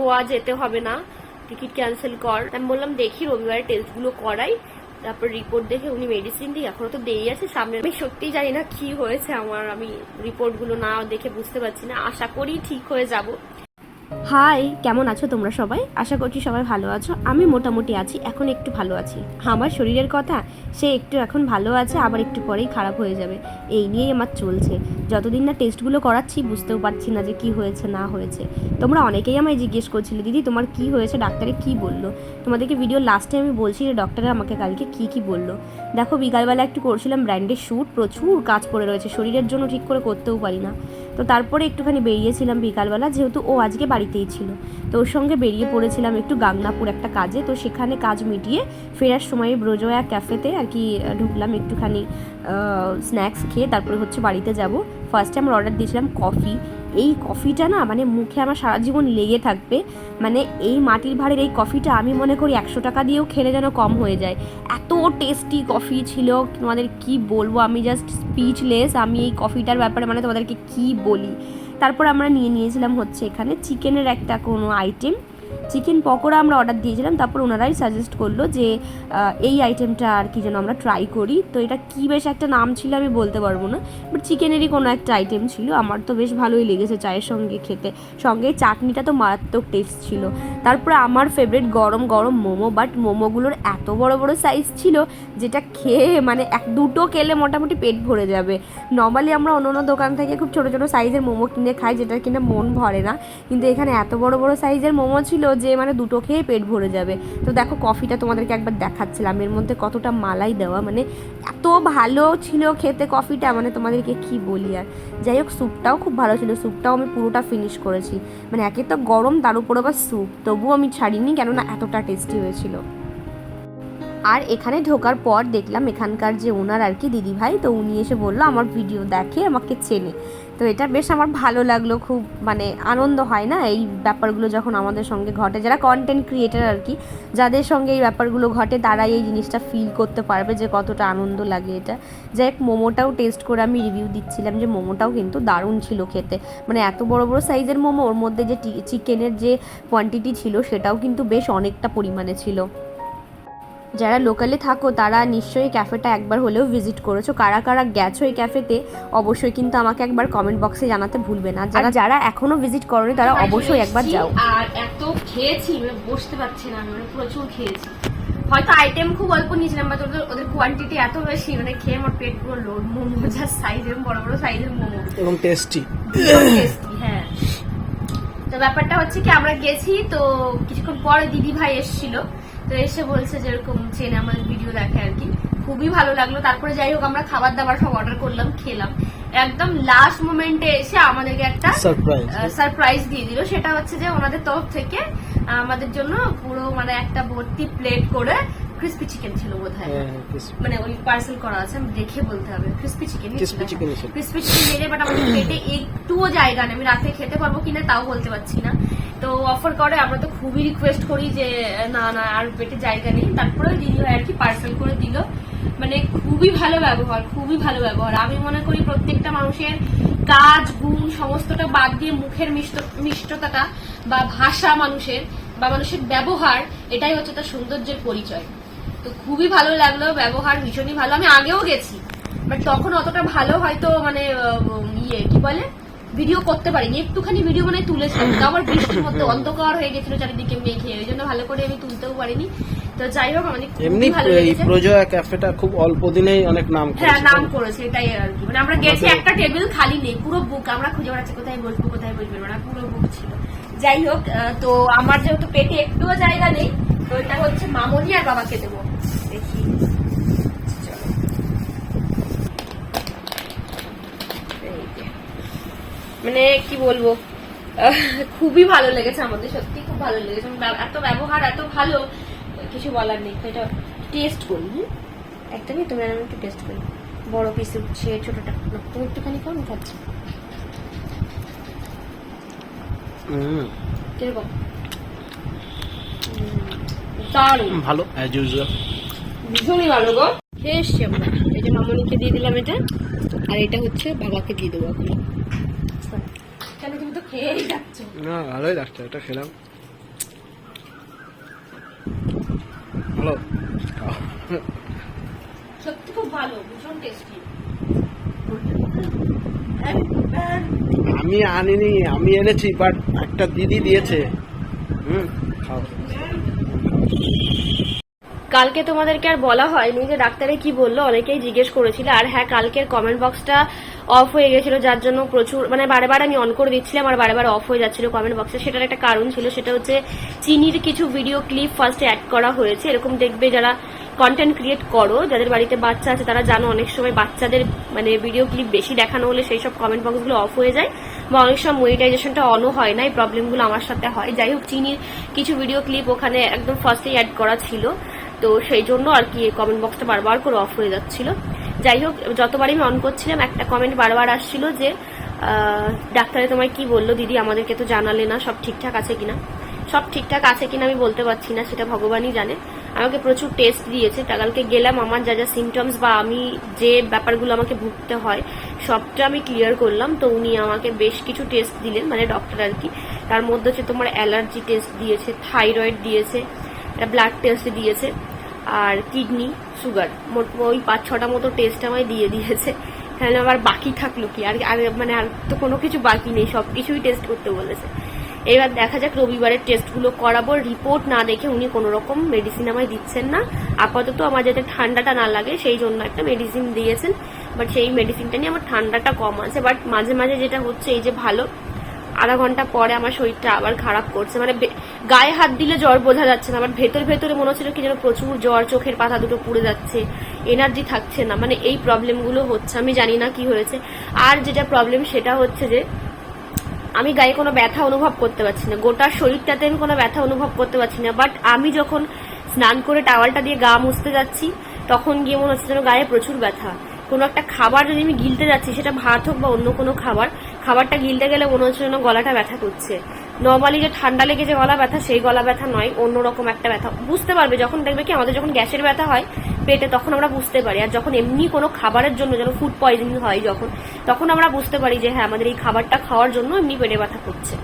গোয়া যেতে হবে না। টিকিট ক্যান্সেল কর। আমি বললাম, দেখি রবিবারে টেস্টগুলো করাই। তারপর রিপোর্ট দেখে উনি মেডিসিন দিই এখনও তো দেরি আছে সামনে। আমি সত্যিই জানি না কি হয়েছে আমার। আমি রিপোর্টগুলো না দেখে বুঝতে পারছি না। আশা করি ঠিক হয়ে যাব। হাই কেমন আছো তোমরা সবাই? আশা করছি সবাই ভালো আছো। আমি মোটামুটি আছি, এখন একটু ভালো আছি। আমার শরীরের কথা, সে একটু এখন ভালো আছে, আবার একটু পরেই খারাপ হয়ে যাবে। এই নিয়েই আমার চলছে। যতদিন না টেস্টগুলো করাচ্ছি, বুঝতেও পারছি না যে কি হয়েছে, না হয়েছে। তোমরা অনেকেই আমায় জিজ্ঞেস করছিলে, দিদি, তোমার কি হয়েছে? ডাক্তারে কি বলল? তোমাদেরকে ভিডিও লাস্টে আমি বলছি যে ডক্টরে আমাকে কালকে কি কি বলল? দেখো, বিকালবেলা একটু করছিলাম ব্র্যান্ডের শ্যুট প্রচুর কাজ পড়ে রয়েছে, শরীরের জন্য ঠিক করে করতেও পারি না। তো তারপরে একটুখানি বেরিয়েছিলাম বিকালবেলা, যেহেতু ও আজকে বাড়িতেই ছিল। তো ওর সঙ্গে বেরিয়ে পড়েছিলাম একটু গাংনাপুর একটা কাজে। তো সেখানে কাজ মিটিয়ে ফেরার সময় ব্রোজয়া ক্যাফেতে আর কি ঢুকলাম একটুখানি। স্ন্যাক্স খেয়ে তারপরে হচ্ছে বাড়িতে যাব। ফার্স্টে আমরা অর্ডার দিয়েছিলাম কফি এই কফিটা না মানে মুখে আমার সারা জীবন লেগে থাকবে। মানে এই মাটির ভাড়ের এই কফিটা আমি মনে করি একশো টাকা দিয়েও খেলে যেন কম হয়ে যায়। এত টেস্টি কফি ছিল। তোমাদের কি বলব? আমি জাস্ট স্পিচলেস আমি এই কফিটার ব্যাপারে মানে তোমাদেরকে কি বলি? তারপর আমরা নিয়ে নিয়েছিলাম হচ্ছে এখানে চিকেনের একটা কোনো আইটেম চিকেন পকোড়া আমরা অর্ডার দিয়েছিলাম, তারপর ওনারাই সাজেস্ট করল যে এই আইটেমটা আর কি যেন আমরা ট্রাই করি। তো এটা কি বেশ একটা নাম ছিল আমি বলতে পারব না বাট চিকেনেরই কোনো একটা আইটেম ছিল। আমার তো বেশ ভালোই লেগেছে চায়ের সঙ্গে খেতে। সঙ্গে চাটনিটা তো মারাত্মক টেস্ট ছিল। তারপরে আমার ফেভারিট গরম গরম মোমো বাট মোমোগুলোর এত বড় বড় সাইজ ছিল যেটা খেয়ে মানে এক দুটো খেলে মোটামুটি পেট ভরে যাবে। নর্মালি আমরা অন্য অন্য দোকান থেকে খুব ছোটো ছোটো সাইজের মোমো কিনে খাই, যেটা কিনা মন ভরে না। কিন্তু এখানে এত বড় বড় সাইজের মোমো ছিল যে মানে দুটো খেয়ে পেট ভরে যাবে। তো দেখো কফিটা তোমাদেরকে একবার দেখাচ্ছিলাম। এর মধ্যে কতটা মালাই দেওয়া মানে এত ভালো ছিল খেতে কফিটা মানে তোমাদেরকে কি বলি আর। যাই হোক, স্যুপটাও খুব ভালো ছিল। স্যুপটাও আমি পুরোটা ফিনিশ করেছি। মানে একে তো গরম, তার উপর আবার স্যুপ। তবুও আমি ছাড়িনি, কেননা এতটা টেস্টি হয়েছিল। আর এখানে ঢোকার পর দেখলাম এখানকার যে ওনার আর কি দিদিভাই, তো উনি এসে বলল, আমার ভিডিও দেখে, আমাকে চেনে। তো এটা বেশ আমার ভালো লাগল, খুব মানে আনন্দ হয় না এই ব্যাপারগুলো যখন আমাদের সঙ্গে ঘটে। যারা কন্টেন্ট ক্রিয়েটার আর কি, যাদের সঙ্গে এই ব্যাপারগুলো ঘটে, তারাই এই জিনিসটা ফিল করতে পারবে যে কতটা আনন্দ লাগে এটা। যাই হোক, মোমোটাও টেস্ট করে আমি রিভিউ দিচ্ছিলাম যে মোমোটাও কিন্তু দারুণ ছিল খেতে। মানে এত বড় বড় সাইজের মোমো, ওর মধ্যে যে চিকেনের যে কোয়ান্টিটি ছিল, সেটাও কিন্তু বেশ অনেকটা পরিমাণে ছিল। যারা লোকালে থাকো তারা নিশ্চয়ই ক্যাফেটা একবার হলেও ভিজিট করেছ। কারা কারা গেছো এই ক্যাফেতে অবশ্যই কিন্তু আমাকে একবার কমেন্ট বক্সে জানাতে ভুলবে না। যারা যারা এখনও ভিজিট করনি তারা অবশ্যই একবার যাও। আর এত খেয়েছি মানে বসতে পারছি না আমি মানে প্রচুর খেয়েছি। হয়তো আইটেম খুব অল্প নিয়েছিলাম বা ওদের ওদের কোয়ান্টিটি এত বেশি মানে খেয়ে আমার পেট পুরো লোড মোমো যা সাইজের বড় বড় সাইজের মোমো। এবং টেস্টি ভীষণ হ্যাঁ। তো ব্যাপারটা হচ্ছে কি আমরা গেছি তো কিছুক্ষণ পরে দিদি ভাই এসেছিল। তো এসে বলছে যেরকম চেনে আমাদের ভিডিও দেখে আর কি। খুবই ভালো লাগল। তারপরে যাই হোক আমরা খাবার দাবার সব অর্ডার করলাম খেলাম। একদম লাস্ট মোমেন্টে এসে আমাদেরকে একটা সারপ্রাইজ সারপ্রাইজ দিয়ে। দিল। সেটা হচ্ছে যে ওনাদের তরফ থেকে আমাদের জন্য পুরো মানে একটা ভর্তি প্লেট করে ক্রিস্পি চিকেন ছিল বোধ হয় হ্যাঁ, মানে ওই পার্সেল করা আছে আমি দেখে বলতে হবে। ক্রিস্পি চিকেন chicken ছিল। ক্রিস্পি চিকেন নিয়ে বাট আমাদের পেটে একটুও জায়গা নেই। আমি রাতে খেতে পারব কিনা তাও বলতে পারছি না। তো অফার করে আমরা তো খুবই রিকোয়েস্ট করি যে না না আর পেটে জায়গা নেই। তারপরে দিদি ভাই আর কি পার্সেল করে দিল। মানে খুবই ভালো ব্যবহার খুবই ভালো ব্যবহার। আমি মনে করি প্রত্যেকটা মানুষের কাজ গুণ সমস্তটা বাদ দিয়ে মুখের মিষ্ট মিষ্টতাটা বা ভাষা মানুষের বা মানুষের ব্যবহার এটাই হচ্ছে তার সৌন্দর্যের পরিচয়। তো খুবই ভালো লাগল ব্যবহার ভীষণই ভালো। আমি আগেও গেছি বাট তখন অতটা ভালো হয়তো মানে ইয়ে কি বলে? ভিডিও করতে পারিনি। একটুখানি ভিডিও মানে তুলেছিলাম তো আমার বৃষ্টির মধ্যে অন্ধকার হয়ে গেছিল চারিদিকে মেঘে ওই জন্য ভালো করে আমি তুলতেও পারিনি। তো যাই হোক আমাদের এমনি এই প্রজয়া ক্যাফেটা খুব অল্প দিনেই অনেক নাম হ্যাঁ নাম করেছে এটাই আর কি। মানে আমরা গেছি একটা টেবিল খালি নেই পুরো বুক আমরা খুঁজে বেড়াচ্ছি কোথায় বসবো কোথায় বসবো না পুরো বুক ছিল। যাই হোক তো আমার যেহেতু পেটে একটুও জায়গা নেই তো এটা হচ্ছে মামনি আর বাবাকে দেবো দেখি চলো। এই যে। মানে কি বলব? খুবই ভালো লেগেছে আমাদের সত্যি খুব ভালো লেগেছে। এত ব্যবহার এত ভালো কিছু বলার নেই। এটা টেস্ট করি? একটা নিয়ে তুমি আমি একটু টেস্ট করি। বড় পিস উঠছে ছোটটা। তুমি একটুখানি আমি খাচ্ছি। হুম, কীরকম? দারুণ। ভালো অ্যাজ ইউজুয়াল ভীষণই ভালো গো। খেয়ে এসছি আমরা এই যে মামনিকে দিয়ে দিলাম এটা। আর এটা হচ্ছে বাবাকে দিয়ে দেবো এখন। না ভালোই লাগছে এটা খেলাম। ভালো। সত্যি খুব ভালো ভীষণ টেস্টি আমি আনিনি আমি এনেছি বাট একটা দিদি দিয়েছে। হুম? কালকে তোমাদেরকে আর বলা হয়নি যে ডাক্তারে কি বলল, অনেকেই জিজ্ঞেস করেছিল। আর হ্যাঁ কালকের কমেন্ট বক্সটা অফ হয়ে গেছিল, যার জন্য প্রচুর মানে বারে আমি অন করে দিচ্ছিলাম, আর বারে অফ হয়ে যাচ্ছিল কমেন্ট বক্সে সেটার একটা কারণ ছিল, সেটা হচ্ছে চিনির কিছু ভিডিও ক্লিপ ফার্স্টে অ্যাড করা হয়েছে। এরকম দেখবে যারা কন্টেন্ট ক্রিয়েট করো, যাদের বাড়িতে বাচ্চা আছে, তারা জানো অনেক সময় বাচ্চাদের মানে ভিডিও ক্লিপ বেশি দেখানো হলে সেই সব কমেন্ট বক্সগুলো অফ হয়ে যায় বা অনেক সময় মনিটাইজেশনটা অনও হয় না, এই প্রবলেমগুলো আমার সাথে হয়। যাই হোক, চিনির কিছু ভিডিও ক্লিপ ওখানে একদম ফার্স্টেই অ্যাড করা ছিল। তো সেই জন্য আর কি কমেন্ট বক্সটা বারবার করে অফ হয়ে যাচ্ছিল। যাই হোক, যতবারই আমি অন করছিলাম, একটা কমেন্ট বারবার আসছিল যে ডাক্তারে তোমায় কি বলল? দিদি, আমাদেরকে তো জানালে না, সব ঠিকঠাক আছে কিনা? সব ঠিকঠাক আছে কিনা আমি বলতে পারছি না, সেটা ভগবানই জানে। আমাকে প্রচুর টেস্ট দিয়েছে। কালকে গেলাম, আমার যা যা সিমটমস বা আমি যে ব্যাপারগুলো আমাকে ভুগতে হয়, সবটা আমি ক্লিয়ার করলাম। তো উনি আমাকে বেশ কিছু টেস্ট দিলেন মানে ডক্টর আর কি। তার মধ্যে হচ্ছে তোমার অ্যালার্জি টেস্ট দিয়েছে থাইরয়েড দিয়েছে ব্লাড টেস্ট দিয়েছে, আর কিডনি সুগার মোট ওই পাঁচ ছটা মতো টেস্ট আমায় দিয়ে দিয়েছে। তাহলে আবার বাকি থাকল কি? আর আর মানে আর তো কোনো কিছু বাকি নেই, সব কিছুই টেস্ট করতে বলেছে। এবার দেখা যাক রবিবারের টেস্টগুলো করাবো। রিপোর্ট না দেখে উনি কোনো রকম মেডিসিন আমায় দিচ্ছেন না। আপাতত আমার যাতে ঠান্ডাটা না লাগে, সেই জন্য একটা মেডিসিন দিয়েছেন। বাট সেই মেডিসিনটা নিয়ে আমার ঠান্ডাটা কম আছে। বাট মাঝে মাঝে যেটা হচ্ছে, এই যে ভালো আধা ঘণ্টা পরে আমার শরীরটা আবার খারাপ করছে। মানে গায়ে হাত দিলে জ্বর বোঝা যাচ্ছে না আমার ভেতর ভেতরে মনে হচ্ছিল কি যেন প্রচুর জ্বর, চোখের পাতা দুটো পুড়ে যাচ্ছে এনার্জি থাকছে না। মানে এই প্রবলেমগুলো হচ্ছে, আমি জানি না কি হয়েছে। আর যেটা প্রবলেম সেটা হচ্ছে যে, আমি গায়ে কোনো ব্যথা অনুভব করতে পারছি না। গোটা শরীরটাতে আমি কোনো ব্যথা অনুভব করতে পারছি না। বাট আমি যখন স্নান করে টাওয়ালটা দিয়ে গা মুছতে যাচ্ছি, তখন গিয়ে মনে হচ্ছে যেন গায়ে প্রচুর ব্যথা। কোনো একটা খাবার যদি আমি গিলতে যাচ্ছি, সেটা ভাত হোক বা অন্য কোনো খাবার খাবারটা গিলতে গেলে মনে হচ্ছে যেন গলাটা ব্যথা করছে। নর্মালি যে ঠান্ডা লেগে যে গলা ব্যথা, সেই গলা ব্যথা নয়, অন্যরকম একটা ব্যথা। বুঝতে পারবে, যখন দেখবে কি আমাদের যখন গ্যাসের ব্যথা হয় পেটে, তখন আমরা বুঝতে পারি। আর যখন এমনি কোনো খাবারের জন্য, যেন ফুড পয়জনিং হয় যখন, তখন আমরা বুঝতে পারি যে হ্যাঁ আমাদের এই খাবারটা খাওয়ার জন্য এমনি পেটে ব্যথা করছে।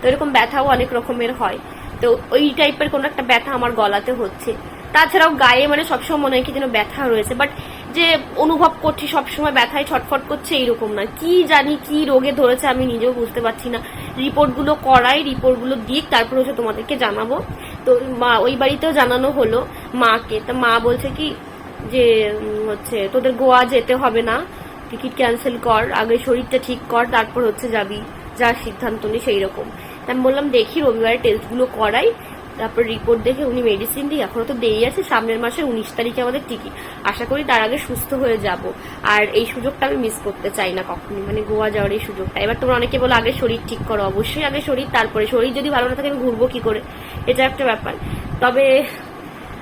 তো এরকম ব্যথাও অনেক রকমের হয়। তো ওই টাইপের কোনো একটা ব্যথা আমার গলাতে হচ্ছে। তাছাড়াও গায়ে মানে সবসময় মনে হয় কি যেন ব্যথা রয়েছে। বাট যে অনুভব করছি, সবসময় ব্যথায় ছটফট করছে, এইরকম না কি জানি কি রোগে ধরেছে আমি নিজেও বুঝতে পারছি না। রিপোর্টগুলো করাই, রিপোর্টগুলো দিক, তারপর হচ্ছে তোমাদেরকে জানাব। তো মা, ওই বাড়িতেও জানানো হলো মাকে। তা মা বলছে কি, যে হচ্ছে, তোদের গোয়া যেতে হবে না। টিকিট ক্যান্সেল কর। আগে শরীরটা ঠিক কর, তারপর হচ্ছে যাবি। যা সিদ্ধান্ত নি সেই রকম আমি বললাম, দেখি রবিবারে টেস্টগুলো করাই। তারপর রিপোর্ট দেখে উনি মেডিসিন দিই এখনও তো দেরি আছে, সামনের মাসে উনিশ তারিখে আমাদের টিকিট আশা করি তার আগে সুস্থ হয়ে যাব। আর এই সুযোগটা আমি মিস করতে চাই না কখনই মানে গোয়া যাওয়ার এই সুযোগটা। এবার তোমরা অনেকে বলো, আগে শরীর ঠিক করো। অবশ্যই আগে শরীর, তারপরে শরীর যদি ভালো না থাকে, আমি ঘুরবো কি করে? এটা একটা ব্যাপার। তবে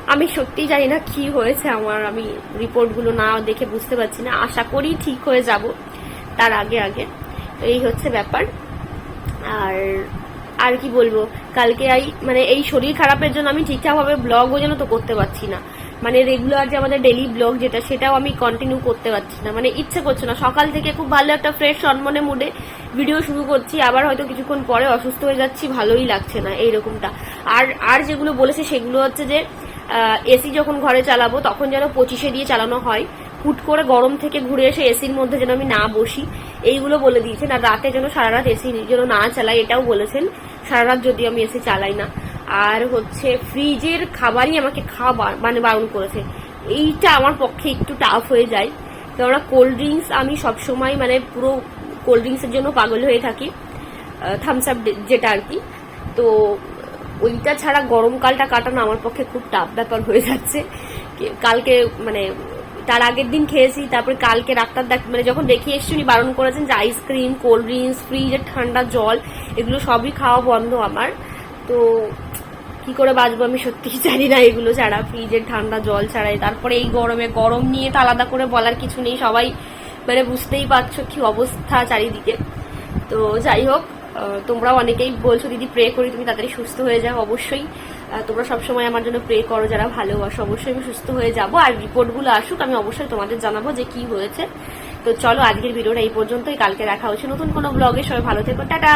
আমি সত্যিই জানি না কি হয়েছে আমার। আমি রিপোর্টগুলো না দেখে বুঝতে পারছি না। আশা করি ঠিক হয়ে যাব। তার আগে আগে। এই হচ্ছে ব্যাপার। আর আর কি বলব? কালকে এই মানে এই শরীর খারাপের জন্য আমি ঠিকঠাকভাবে ব্লগও যেন তো করতে পারছি না। মানে রেগুলার যে আমাদের ডেলি ব্লগ যেটা, সেটাও আমি কন্টিনিউ করতে পারছি না। মানে ইচ্ছে করছে না। সকাল থেকে খুব ভালো একটা ফ্রেশ সন্মনে মুডে ভিডিও শুরু করছি। আবার হয়তো কিছুক্ষণ পরে অসুস্থ হয়ে যাচ্ছি, ভালোই লাগছে না এইরকমটা। আর আর যেগুলো বলেছে সেগুলো হচ্ছে যে এসি যখন ঘরে চালাবো, তখন যেন পঁচিশে দিয়ে চালানো হয়। হুট করে গরম থেকে ঘুরে এসে এসির মধ্যে যেন আমি না বসি। এইগুলো বলে দিয়েছেন। আর রাতে যেন সারা রাত এসি যেন না চালাই, এটাও বলেছেন। সারা রাত যদি আমি এসি চালাই না। আর হচ্ছে ফ্রিজের খাবারই আমাকে খাওয়া মানে বারণ করেছে। এইটা আমার পক্ষে একটু টাফ হয়ে যায়। কেননা কোল্ড ড্রিঙ্কস আমি সবসময় মানে পুরো কোল্ড ড্রিঙ্কসের জন্য পাগল হয়ে থাকি। থামস আপ যেটা আর কি। তো ওইটা ছাড়া গরমকালটা কাটানো আমার পক্ষে খুব টাফ ব্যাপার হয়ে যাচ্ছে। কালকে মানে তার আগের দিন খেয়েছি তারপরে কালকে ডাক্তার মানে যখন দেখিয়ে এসছি উনি বারণ করেছেন যে আইসক্রিম কোল্ড ড্রিঙ্কস ফ্রিজের ঠান্ডা জল এগুলো সবই খাওয়া বন্ধ আমার। তো কি করে বাঁচবো আমি সত্যিই জানি না এগুলো ছাড়া ফ্রিজের ঠান্ডা জল ছাড়াই। তারপরে এই গরমে গরম নিয়ে তো আলাদা করে বলার কিছু নেই সবাই মানে বুঝতেই পারছ কি অবস্থা চারিদিকে। তো যাই হোক আহ, তোমরাও অনেকেই বলছো দিদি প্রে করি তুমি তাড়াতাড়ি সুস্থ হয়ে যাও। অবশ্যই তোমরা সবসময় আমার জন্য প্রে করো, যারা ভালো ভালোবাসো, অবশ্যই আমি সুস্থ হয়ে যাব। আর রিপোর্টগুলো আসুক, আমি অবশ্যই তোমাদের জানাব যে কি হয়েছে। তো চলো আজকের ভিডিওটা এই পর্যন্তই, কালকে দেখা হচ্ছে নতুন কোনো ব্লগে সবাই ভালো থেকো, টাটা!